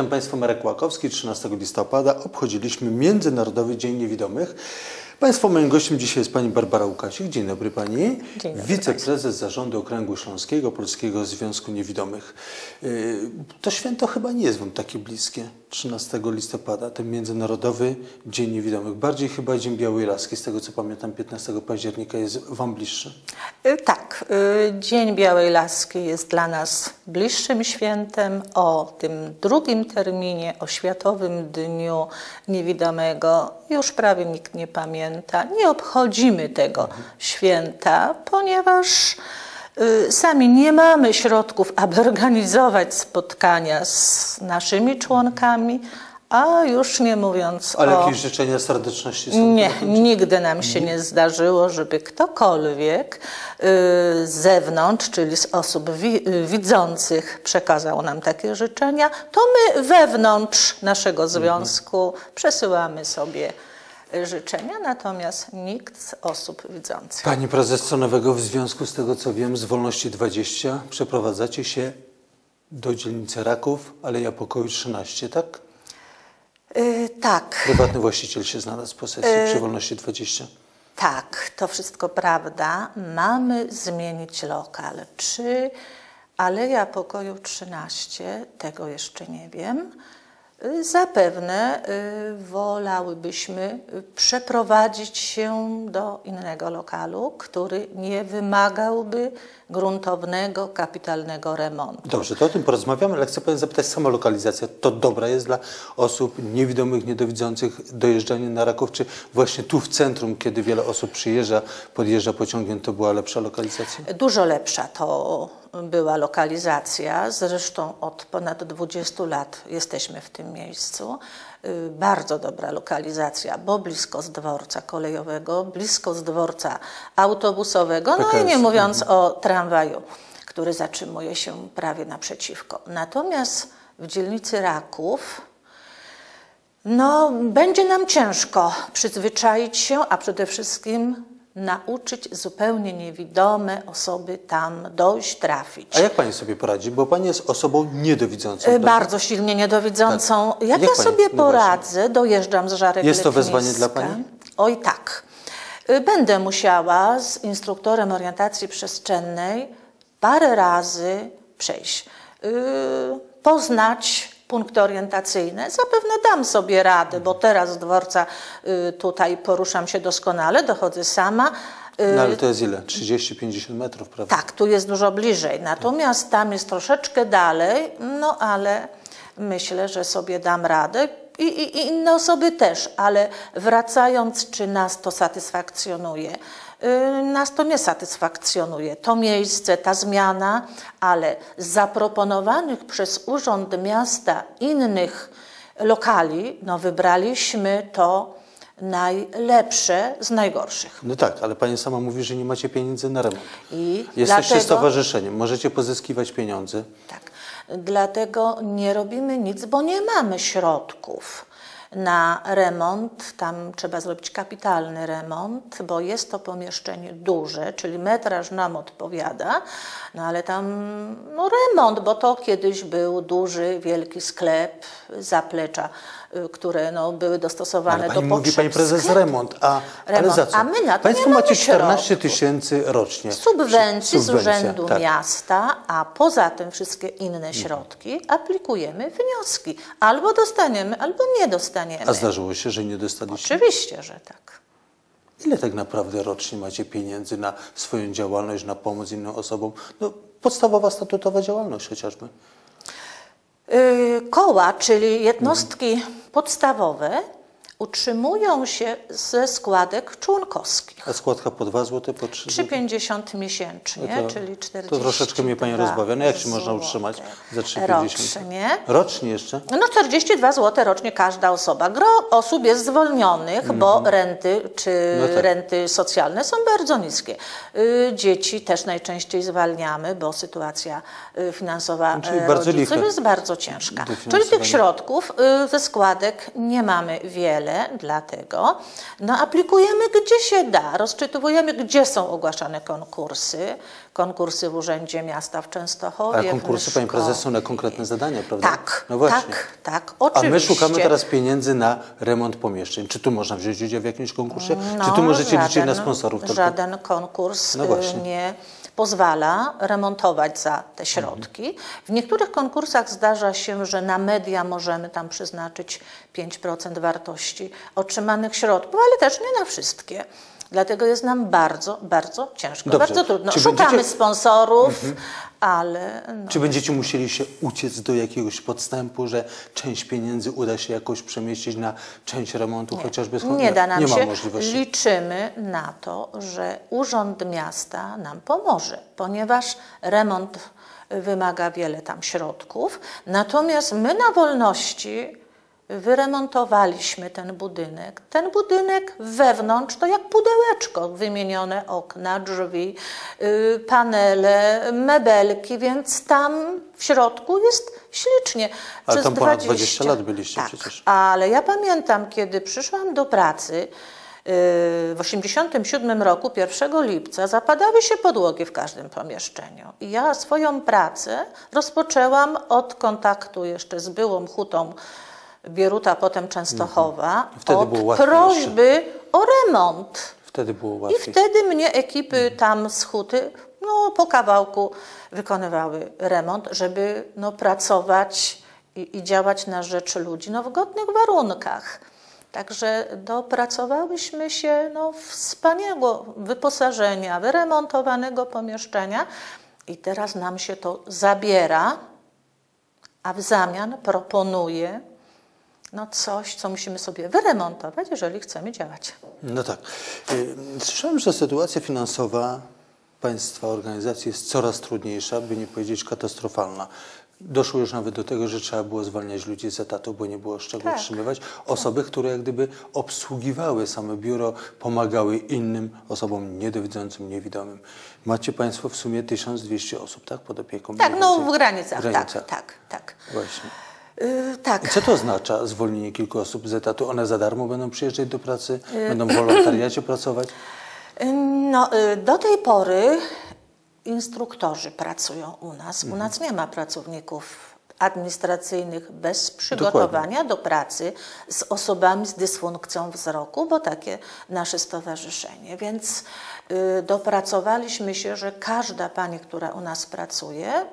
Witam Państwa, Marek Łakowski. 13 listopada obchodziliśmy Międzynarodowy Dzień Niewidomych. Państwa moim gościem dzisiaj jest Pani Barbara Łukasik. Dzień dobry Pani. Dzień dobry Wiceprezes Zarządu Okręgu Śląskiego Polskiego Związku Niewidomych. Yy, To święto chyba nie jest Wam takie bliskie. 13 listopada, ten Międzynarodowy Dzień Niewidomych. Bardziej chyba Dzień Białej Laski, z tego co pamiętam, 15 października jest Wam bliższy. Y, Tak, y, Dzień Białej Laski jest dla nas bliższym świętem. O tym drugim terminie, o Światowym Dniu Niewidomego już prawie nikt nie pamięta. Nie obchodzimy tego święta, ponieważ y, sami nie mamy środków, aby organizować spotkania z naszymi członkami, a już nie mówiąc Ale o... jakieś życzenia serdeczności są? Nie, nigdy nam się nie zdarzyło, żeby ktokolwiek y, z zewnątrz, czyli z osób wi widzących, przekazał nam takie życzenia, to my wewnątrz naszego związku przesyłamy sobie y, życzenia, natomiast nikt z osób widzących. Pani prezes co nowego w związku z tego, co wiem, z Wolności 20 przeprowadzacie się do dzielnicy Raków, Aleja Pokoju 13, tak? Y, tak. Prywatny właściciel się znalazł po sesji E, przy Wolności 20. Tak, to wszystko prawda. Mamy zmienić lokal. Czy Aleja Pokoju 13, tego jeszcze nie wiem. Zapewne y, wolałybyśmy przeprowadzić się do innego lokalu, który nie wymagałby gruntownego, kapitalnego remontu. Dobrze, to o tym porozmawiamy, ale chcę zapytać, sama lokalizacja to dobra jest dla osób niewidomych, niedowidzących dojeżdżanie na Raków, czy właśnie tu w centrum, kiedy wiele osób przyjeżdża, podjeżdża pociągiem, to była lepsza lokalizacja? Dużo lepsza to była lokalizacja. Zresztą od ponad 20 lat jesteśmy w tym miejscu. Y, Bardzo dobra lokalizacja, bo blisko z dworca kolejowego, blisko z dworca autobusowego, no i PKS. nie mówiąc o tramwaju, który zatrzymuje się prawie naprzeciwko. Natomiast w dzielnicy Raków no, będzie nam ciężko przyzwyczaić się, a przede wszystkim nauczyć zupełnie niewidome osoby tam dojść, trafić. A jak Pani sobie poradzi? Bo Pani jest osobą niedowidzącą. E, prawda? Bardzo silnie niedowidzącą. Jak, Jak ja pani? sobie No poradzę, dojeżdżam z Żarek Jest to wyzwanie dla pani? Oj tak. Y, Będę musiała z instruktorem orientacji przestrzennej parę razy przejść. Yy, poznać punkty orientacyjne. Zapewne dam sobie radę, bo teraz z dworca y, tutaj poruszam się doskonale, dochodzę sama. Y, No ale to jest ile? 30-50 metrów, prawda? tak, tu jest dużo bliżej. Natomiast tam jest troszeczkę dalej, no ale myślę, że sobie dam radę. I, i, I inne osoby też, ale wracając, czy nas to satysfakcjonuje? Yy, Nas to nie satysfakcjonuje. To miejsce, ta zmiana, ale z zaproponowanych przez Urząd Miasta innych lokali, no wybraliśmy to najlepsze z najgorszych. No tak, ale Pani sama mówi, że nie macie pieniędzy na remont. I Jesteście dlatego- stowarzyszeniem, możecie pozyskiwać pieniądze. Tak. Dlatego nie robimy nic, bo nie mamy środków na remont. Tam trzeba zrobić kapitalny remont, bo jest to pomieszczenie duże, czyli metraż nam odpowiada, no ale tam no remont, bo to kiedyś był duży, wielki sklep, zaplecza, które no, były dostosowane Ale do potrzeb mówi Pani Prezes sklepu. remont, a ale Remont. za co? A my na to Państwo macie 14 środków. tysięcy rocznie. subwencji z Urzędu tak. Miasta, a poza tym wszystkie inne środki aplikujemy wnioski. Albo dostaniemy, albo nie dostaniemy. A zdarzyło się, że nie dostaliście? Oczywiście, że tak. Ile tak naprawdę rocznie macie pieniędzy na swoją działalność, na pomoc innym osobom? No, podstawowa statutowa działalność chociażby. Yy, koła, czyli jednostki podstawowe, utrzymują się ze składek członkowskich. A składka po 2 zł, po 3 zł? 3,50 miesięcznie, No to- czyli 40 to troszeczkę mnie pani rozbawia. No jak się można utrzymać za 3,50? Rocznie. Rocznie jeszcze? No 42 zł rocznie każda osoba. Gro osób jest zwolnionych, bo renty czy Mhm. No tak. renty socjalne są bardzo niskie. Y, Dzieci też najczęściej zwalniamy, bo sytuacja y, finansowa No, czyli e, bardzo rodziców jest bardzo ciężka. Czyli tych środków y, ze składek nie mamy wiele. dlatego no, aplikujemy gdzie się da, rozczytujemy gdzie są ogłaszane konkursy, konkursy w Urzędzie Miasta w Częstochowie, Ale konkursy, Pani. Prezes, są na konkretne zadania, prawda? Tak, No właśnie. tak, tak, A oczywiście. my szukamy teraz pieniędzy na remont pomieszczeń. Czy tu można wziąć udział w jakimś konkursie? No, Czy tu możecie liczyć na żaden- sponsorów? tylko? Żaden konkurs No y, nie pozwala remontować za te środki. W niektórych konkursach zdarza się, że na media możemy tam przeznaczyć 5% wartości otrzymanych środków, ale też nie na wszystkie. Dlatego jest nam bardzo, bardzo ciężko, Dobrze. bardzo trudno. Czy Szukamy będziecie- Mhm. sponsorów, ale no, Czy będziecie musieli się uciec do jakiegoś podstępu, że część pieniędzy uda się jakoś przemieścić na część remontu, chociażby z Nie da nam nie się. możliwości. Liczymy na to, że Urząd Miasta nam pomoże, ponieważ remont wymaga wiele tam środków. Natomiast my na wolności wyremontowaliśmy ten budynek. Ten budynek wewnątrz to jak pudełeczko, wymienione okna, drzwi, y, panele, mebelki, więc tam w środku jest ślicznie. Ale Przez tam ponad 20 lat byliście tak, przecież. Ale ja pamiętam, kiedy przyszłam do pracy yy, w 1987 roku, 1 lipca, zapadały się podłogi w każdym pomieszczeniu. I ja swoją pracę rozpoczęłam od kontaktu jeszcze z byłą hutą Bieruta, potem Częstochowa, Mhm. Wtedy od prośby o remont. Wtedy było I łatwiej. wtedy mnie ekipy tam z huty no, po kawałku wykonywały remont, żeby no, pracować i, i działać na rzecz ludzi no, w godnych warunkach. Także dopracowałyśmy się no, wspaniałego wyposażenia, wyremontowanego pomieszczenia i teraz nam się to zabiera, a w zamian proponuje no, coś, co musimy sobie wyremontować, jeżeli chcemy działać. No tak. Y, Słyszałem, że sytuacja finansowa państwa organizacji jest coraz trudniejsza, by nie powiedzieć katastrofalna. Doszło już nawet do tego, że trzeba było zwalniać ludzi z etatu, bo nie było z czego Tak. utrzymywać. Osoby, które jak gdyby obsługiwały same biuro, pomagały innym osobom niedowidzącym, niewidomym. Macie Państwo w sumie 1200 osób, tak? Pod opieką. Tak, no w granicach, W granicach. tak, tak, tak. Właśnie. Yy, tak. Co to oznacza zwolnienie kilku osób z etatu? One za darmo będą przyjeżdżać do pracy? Będą w wolontariacie pracować? No, y, do tej pory instruktorzy pracują u nas. U nas nie ma pracowników administracyjnych bez przygotowania do pracy z osobami z dysfunkcją wzroku, bo takie nasze stowarzyszenie. Więc y, dopracowaliśmy się, że każda pani, która u nas pracuje,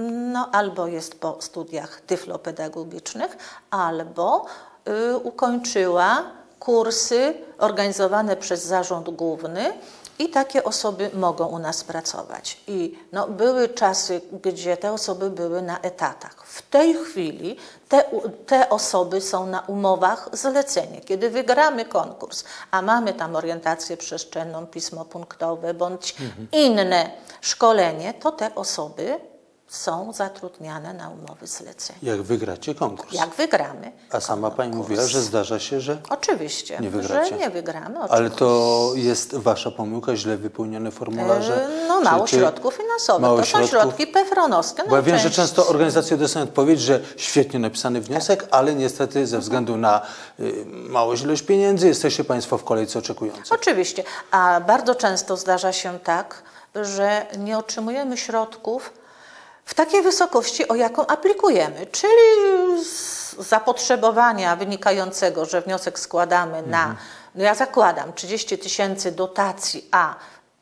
no, albo jest po studiach tyflopedagogicznych, albo y, ukończyła kursy organizowane przez Zarząd Główny i takie osoby mogą u nas pracować. I no, były czasy, gdzie te osoby były na etatach. W tej chwili te, te osoby są na umowach zlecenie. Kiedy wygramy konkurs, a mamy tam orientację przestrzenną, pismo punktowe bądź inne szkolenie, to te osoby są zatrudniane na umowy zlecenia. Jak wygracie konkurs. Jak wygramy. A sama Pani konkurs. mówiła, że zdarza się, że... Oczywiście, Nie wygracie. że nie wygramy. Ale oczywiście. to jest Wasza pomyłka, źle wypełnione formularze? No mało Czy- środków finansowych. mało to są środków? środki pefronowskie. Bo ja wiem, że często organizacje dostają odpowiedź, że świetnie napisany wniosek, ale niestety ze względu na y, małą ilość pieniędzy jesteście Państwo w kolejce oczekującej. Oczywiście, a bardzo często zdarza się tak, że nie otrzymujemy środków w takiej wysokości, o jaką aplikujemy, czyli z zapotrzebowania wynikającego, że wniosek składamy na, no ja zakładam, 30 tysięcy dotacji, a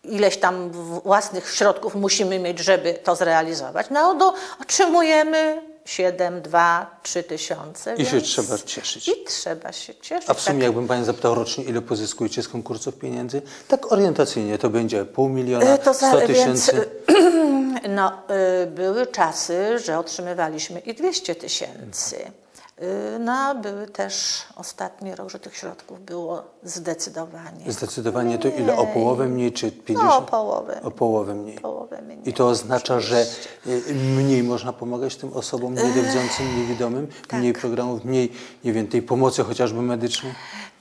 ileś tam własnych środków musimy mieć, żeby to zrealizować, no do, otrzymujemy 7, 2, 3 tysiące. I się więc- trzeba cieszyć. I trzeba się cieszyć. A w sumie tak. jakbym Pani zapytał rocznie, ile pozyskujecie z konkursów pieniędzy? Tak orientacyjnie, to będzie pół miliona, E, to 100 za- tysięcy? Więc, no, y, były czasy, że otrzymywaliśmy i 200 tysięcy. Y, No, a były też ostatni rok, że tych środków było zdecydowanie. Zdecydowanie to ile? O połowę mniej czy 50? No, o połowę. O połowę mniej. Połowę mniej. I to oznacza, że y, mniej można pomagać tym osobom niedowidzącym, niewidomym, tak. mniej programów, mniej, nie wiem, tej pomocy chociażby medycznej?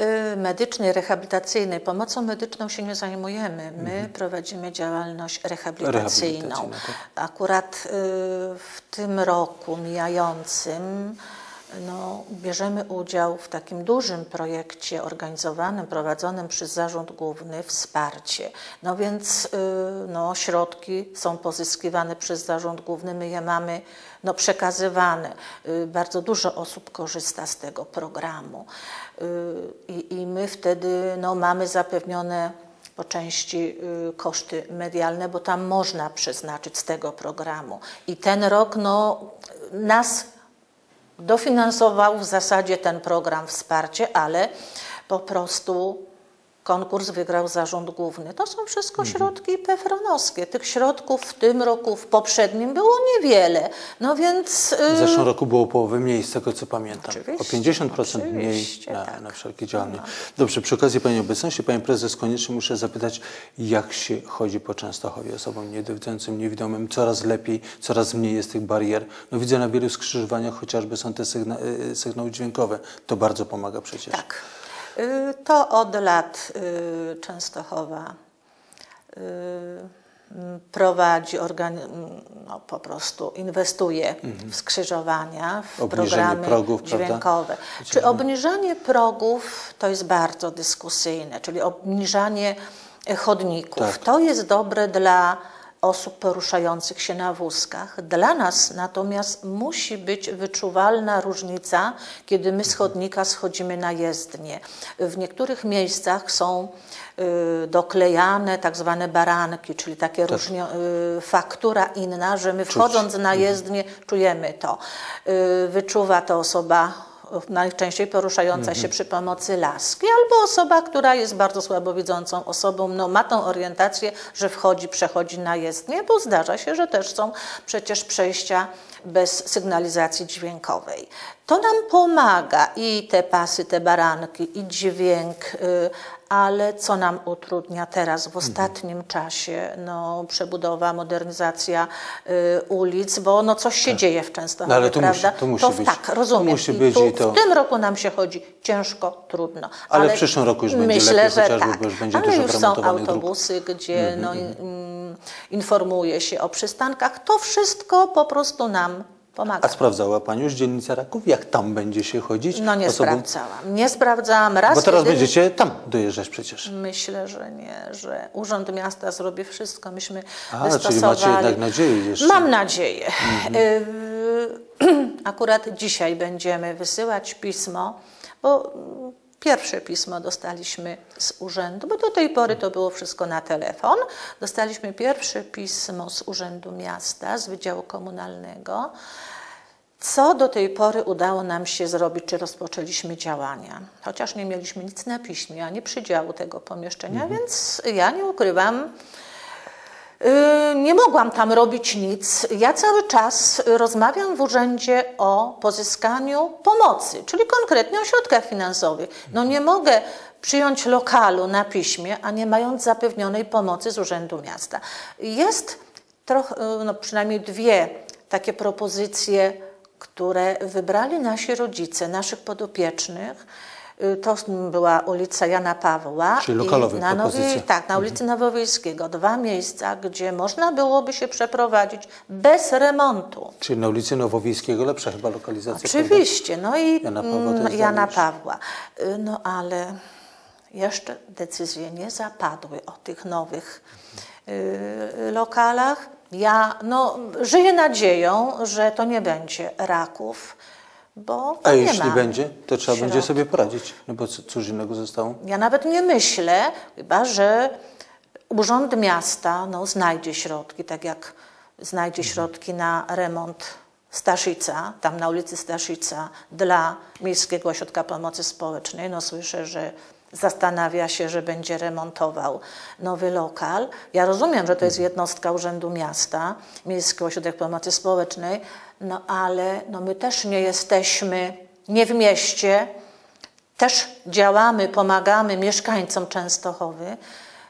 Y, Medycznej, rehabilitacyjnej. Pomocą medyczną się nie zajmujemy. My prowadzimy działalność rehabilitacyjną. Rehabilitacyjną, tak. Akurat w tym roku mijającym no, bierzemy udział w takim dużym projekcie organizowanym, prowadzonym przez Zarząd Główny Wsparcie. No więc y, no, środki są pozyskiwane przez Zarząd Główny, my je mamy no, przekazywane. Y, Bardzo dużo osób korzysta z tego programu Y, i, i my wtedy no, mamy zapewnione po części koszty medialne, bo tam można przeznaczyć z tego programu. I ten rok no, nas dofinansował w zasadzie ten program wsparcie, ale po prostu konkurs wygrał zarząd główny. To są wszystko środki pefronowskie. Tych środków w tym roku, w poprzednim było niewiele. No więc... y, W zeszłym roku było połowę mniej, z tego co pamiętam. Oczywiście, o 50% mniej na, tak. na wszelkie działania. Dobrze, przy okazji Pani obecności, Pani Prezes, koniecznie muszę zapytać, jak się chodzi po Częstochowie osobom niedowidzącym, niewidomym? Coraz lepiej, coraz mniej jest tych barier. No widzę na wielu skrzyżowaniach chociażby są te sygna y, sygnały dźwiękowe. To bardzo pomaga przecież. Tak. Y, To od lat y, Częstochowa y, prowadzi, no, po prostu inwestuje w skrzyżowania, w Mhm. Obniżenie programy progów, prawda? dźwiękowe. Czy obniżanie progów to jest bardzo dyskusyjne, czyli obniżanie chodników. Tak. To jest dobre dla osób poruszających się na wózkach. Dla nas natomiast musi być wyczuwalna różnica, kiedy my z chodnika schodzimy na jezdnię. W niektórych miejscach są y, doklejane tak zwane baranki, czyli takie różnie, y, faktura inna, że my wchodząc na jezdnię czujemy to. Y, wyczuwa to osoba najczęściej poruszająca się przy pomocy laski, albo osoba, która jest bardzo słabowidzącą osobą, no, ma tą orientację, że wchodzi, przechodzi na jezdnię, bo zdarza się, że też są przecież przejścia bez sygnalizacji dźwiękowej. To nam pomaga i te pasy, te baranki, i dźwięk, y, ale co nam utrudnia teraz w ostatnim czasie? No, przebudowa, modernizacja y, ulic, bo no, coś się dzieje w Częstochowie, No, ale to musi- prawda? to musi być. Tak, rozumiem. To musi być tu, i to- W tym roku nam się chodzi ciężko, trudno. Ale w przyszłym roku już będzie myślę, lepiej, że tak. bo już będzie Ale dużo już są wyremontowanych dróg. autobusy, gdzie no, mm, informuje się o przystankach. To wszystko po prostu nam pomaga. A sprawdzała Pani już dzielnicę Raków? Jak tam będzie się chodzić? No nie osobom? sprawdzałam. Nie sprawdzałam raz. Bo teraz będziecie tam dojeżdżać przecież. Myślę, że nie, że Urząd Miasta zrobi wszystko. Myśmy A, czyli wystosowali... macie jednak nadzieję jeszcze. Mam nadzieję. Y, Akurat dzisiaj będziemy wysyłać pismo, bo pierwsze pismo dostaliśmy z urzędu, bo do tej pory to było wszystko na telefon. Dostaliśmy pierwsze pismo z Urzędu Miasta, z Wydziału Komunalnego. Co do tej pory udało nam się zrobić, czy rozpoczęliśmy działania? Chociaż nie mieliśmy nic na piśmie, ani przydziału tego pomieszczenia, więc ja nie ukrywam, Nie mogłam tam robić nic. Ja cały czas rozmawiam w urzędzie o pozyskaniu pomocy, czyli konkretnie o środkach finansowych. No nie mogę przyjąć lokalu na piśmie, a nie mając zapewnionej pomocy z Urzędu Miasta. Jest trochę, no przynajmniej dwie takie propozycje, które wybrali nasi rodzice, naszych podopiecznych. Y, To była ulica Jana Pawła. Czyli i lokalowe na propozycje. Tak, na ulicy Nowowiejskiego. Dwa miejsca, gdzie można byłoby się przeprowadzić bez remontu. Czyli na ulicy Nowowiejskiego lepsza chyba lokalizacja. Oczywiście, no i Jana Pawła mm, Jana. Pawła. Y, No ale jeszcze decyzje nie zapadły o tych nowych y, lokalach. Ja no, żyję nadzieją, że to nie będzie raków, bo A jeśli ma będzie, to trzeba będzie środków. sobie poradzić. No bo cóż innego zostało? Ja nawet nie myślę, chyba że Urząd Miasta no, znajdzie środki, tak jak znajdzie środki na remont Staszica, tam na ulicy Staszica dla Miejskiego Ośrodka Pomocy Społecznej. No słyszę, że zastanawia się, że będzie remontował nowy lokal. Ja rozumiem, że to jest jednostka Urzędu Miasta, Miejski Ośrodek Pomocy Społecznej, no ale no, my też nie jesteśmy nie w mieście, też działamy, pomagamy mieszkańcom Częstochowy,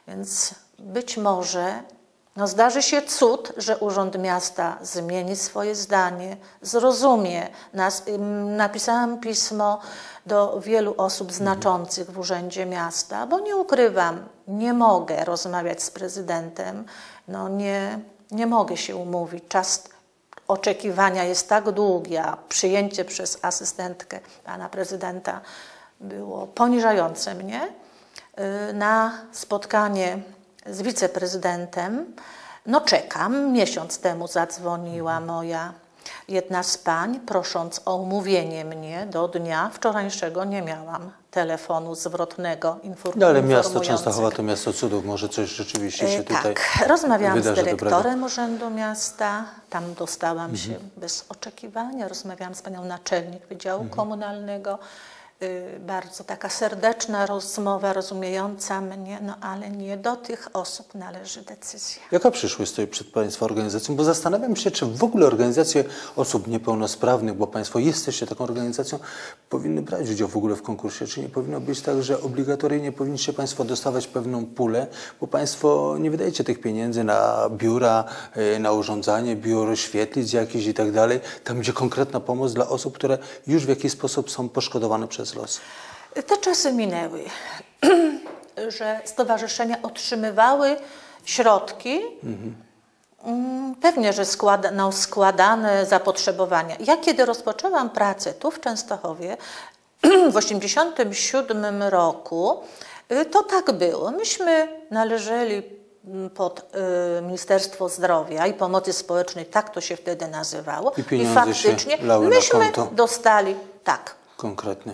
więc być może no zdarzy się cud, że Urząd Miasta zmieni swoje zdanie, zrozumie nas. Napisałam pismo do wielu osób znaczących w Urzędzie Miasta, bo nie ukrywam, nie mogę rozmawiać z prezydentem, no nie, nie mogę się umówić. Czas oczekiwania jest tak długie, a przyjęcie przez asystentkę pana prezydenta było poniżające mnie, y, na spotkanie z wiceprezydentem, no czekam. Miesiąc temu zadzwoniła moja jedna z pań, prosząc o umówienie mnie do dnia wczorajszego. Nie miałam telefonu zwrotnego inform- No, ale miasto informującego. Częstochowa to miasto cudów, może coś rzeczywiście się E, tutaj Tak, rozmawiałam z dyrektorem dobrego. Urzędu Miasta, tam dostałam Mhm. się bez oczekiwania, rozmawiałam z panią naczelnik Wydziału Mhm. Komunalnego, bardzo taka serdeczna rozmowa, rozumiejąca mnie, no ale nie do tych osób należy decyzja. Jaka przyszłość stoi przed Państwa organizacją? Bo zastanawiam się, czy w ogóle organizacje osób niepełnosprawnych, bo Państwo jesteście taką organizacją, powinny brać udział w ogóle w konkursie. Czy nie powinno być tak, że obligatoryjnie powinniście Państwo dostawać pewną pulę, bo Państwo nie wydajecie tych pieniędzy na biura, e, na urządzanie, biuro świetlic jakieś i tak dalej, tam gdzie konkretna pomoc dla osób, które już w jakiś sposób są poszkodowane przez los. Te czasy minęły, że stowarzyszenia otrzymywały środki, mm, pewnie, że składa, no, składane zapotrzebowania. Ja kiedy rozpoczęłam pracę tu w Częstochowie w 1987 roku, y, to tak było. Myśmy należeli mm, pod y, Ministerstwo Zdrowia i Pomocy Społecznej, tak to się wtedy nazywało. I się faktycznie myśmy dostali, tak,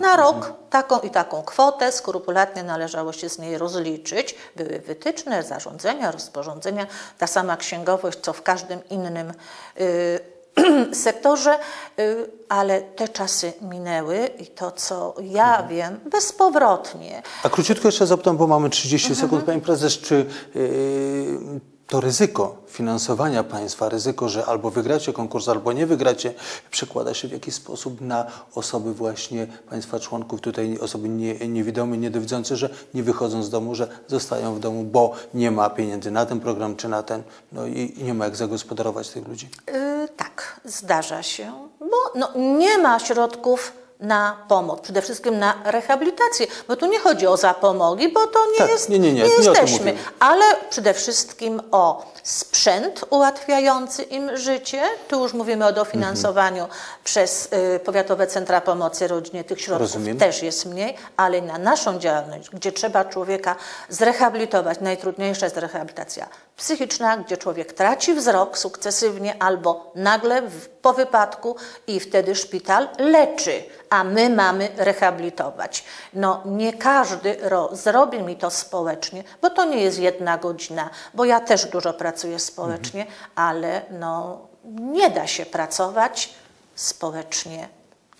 Na rok taką i taką kwotę, skrupulatnie należało się z niej rozliczyć. Były wytyczne, zarządzenia, rozporządzenia, ta sama księgowość, co w każdym innym y, sektorze, y, ale te czasy minęły i to, co ja wiem, bezpowrotnie. A króciutko jeszcze zapytam, bo mamy 30 Mhm. sekund, Pani Prezes, czy yy, to ryzyko finansowania państwa, ryzyko, że albo wygracie konkurs, albo nie wygracie, przekłada się w jakiś sposób na osoby właśnie państwa członków, tutaj osoby nie, niewidome, niedowidzące, że nie wychodzą z domu, że zostają w domu, bo nie ma pieniędzy na ten program czy na ten, no i, nie ma jak zagospodarować tych ludzi. Y, tak, zdarza się, bo no, nie ma środków na pomoc, przede wszystkim na rehabilitację, bo tu nie chodzi o zapomogi, bo to nie Tak, jest, nie, nie, nie, nie jesteśmy, ale przede wszystkim o sprzęt ułatwiający im życie. Tu już mówimy o dofinansowaniu przez y, Powiatowe Centra Pomocy Rodzinie. Tych środków Rozumiem. też jest mniej, ale na naszą działalność, gdzie trzeba człowieka zrehabilitować, najtrudniejsza jest rehabilitacja psychiczna, gdzie człowiek traci wzrok sukcesywnie albo nagle po wypadku i wtedy szpital leczy, a my mamy rehabilitować. No nie każdy ro, zrobi mi to społecznie, bo to nie jest jedna godzina, bo ja też dużo pracuję społecznie, ale no nie da się pracować społecznie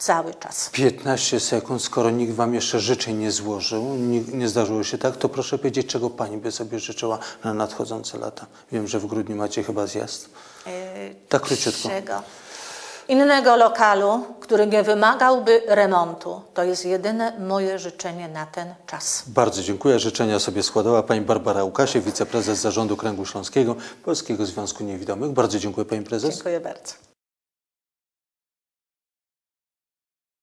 cały czas. 15 sekund, skoro nikt Wam jeszcze życzeń nie złożył, nie, nie zdarzyło się tak, to proszę powiedzieć, czego Pani by sobie życzyła na nadchodzące lata. Wiem, że w grudniu macie chyba zjazd. Yy, Tak króciutko. Czego? Innego lokalu, który nie wymagałby remontu. To jest jedyne moje życzenie na ten czas. Bardzo dziękuję. Życzenia sobie składała Pani Barbara Łukasiew, wiceprezes Zarządu Kręgu Śląskiego Polskiego Związku Niewidomych. Bardzo dziękuję Pani Prezes. Dziękuję bardzo.